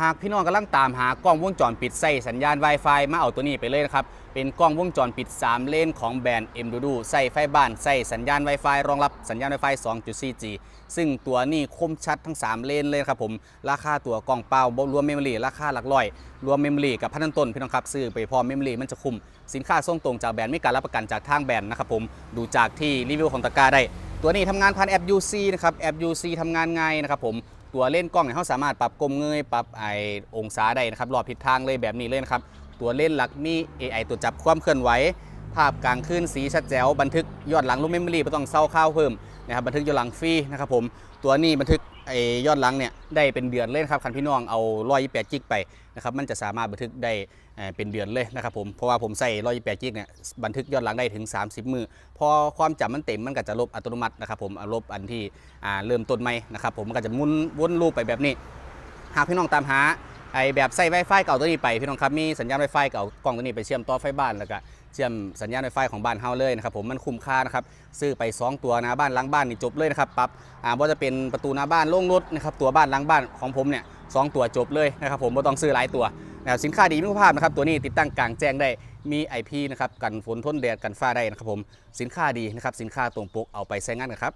หากพี่น้องกำลังตามหากล้องวงจรปิดใส่สัญญาณ Wi-Fi มาเอาตัวนี้ไปเลยนะครับ เป็นกล้องวงจรปิด 3 เลนของแบรนด์ m d u d u ใส่ไฟบ้านใส่สัญญาณ Wi-Fi รองรับสัญญาณ Wi-Fi 2.4G ซึ่งตัวนี้คมชัดทั้ง 3 เลนเลยครับผม ราคาตัวกล้องเปล่ารวมเมมโมรีราคาหลักร้อย รวมเมมโมรีกับพันต้นพี่น้องครับซื้อไปพร้อมเมมโมรีมันจะคุ้มสินค้าส่งตรงจากแบรนด์ไมีการรับประกันจากทางแบรนด์นะครับผมดูจากที่รีวิวของตะกร้าได้ตัวนี้ทำงานผ่านแอป UC นะครับแอป UC ทำงานง่ายนะครับผม ตัวเล่นกล้องเนี่ยเขาสามารถปรับกลมเงยปรับไอองศาได้นะครับรอบทิศทางเลยแบบนี้เลยนะครับตัวเล่นหลักมี AI ตัวจจับความเคลื่อนไหว ภาพกลางคืนสีชัดแจ๋วบันทึกยอดหลังลงเมมโมรีไม่ต้องเศร้าข้าวเพิ่มนะครับบันทึกยอดหลังฟรีนะครับผมตัวนี้บันทึกไอ้ยอดหลังเนี่ยได้เป็นเดือนเลยนะครับคันพี่น้องเอา128จิกไปนะครับมันจะสามารถบันทึกได้เป็นเดือนเลยนะครับผมเพราะว่าผมใส่128จิกเนี่ยบันทึกยอดหลังได้ถึง 30 มือพอความจำมันเต็มมันก็จะลบอัตโนมัตินะครับผมเอาลบอันที่เริ่มต้นใหม่นะครับผมมันก็จะมุนวนลูปไปแบบนี้ หากพี่น้องตามหา ไอแบบใส่ Wi-Fi เก่าตัวนี้ไปพี่น้องครับมีสัญญาณ Wi-Fi เก่ากล้องตัวนี้ไปเชื่อมต่อไฟบ้านแล้วก็เชื่อมสัญญาณ Wi-Fi ของบ้านเฮาเลยนะครับผมมันคุ้มค่านะครับซื้อไป 2 ตัวนะบ้านล้างบ้านนี่จบเลยนะครับปรับอ่าว่าจะเป็นประตูหน้าบ้านโล่งรถนะครับตัวบ้านล้างบ้านของผมเนี่ยสองตัวจบเลยนะครับผมไม่ต้องซื้อหลายตัวนะครับสินค้าดีมีคุณภาพนะครับตัวนี้ติดตั้งกลางแจ้งได้มี IP นะครับกันฝนทนแดดกันฟ้าได้นะครับผมสินค้าดีนะครับสินค้าตรงปกเอาไปใช้งานกันครับ